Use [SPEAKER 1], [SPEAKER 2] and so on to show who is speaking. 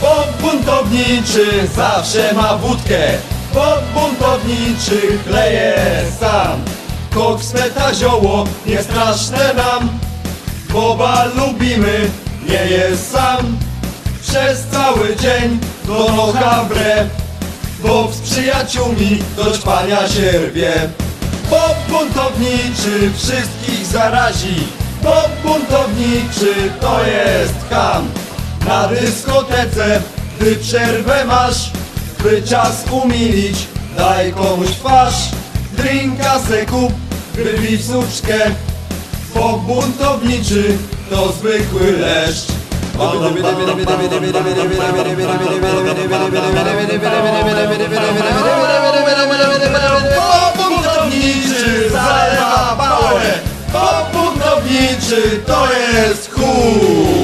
[SPEAKER 1] Bob buntowniczy zawsze ma wódkę. Bob buntowniczy chleje sam. Koks, meta, zioło, nie straszne nam Boba lubimy, nie jest sam. Przez cały dzień do nocha Bob z przyjaciółmi do ćpania się rwie Bob buntowniczy wszystkich zarazi. Bob buntowniczy to jest ham Na dyskotece, gdy przerwę masz By czas umilić, daj komuś twarz. Drinka se kup, wypij wnuczkę Bob buntowniczy to zwykły leszcz. Buntowniczy zalewa pałę. Buntowniczy to jest chuj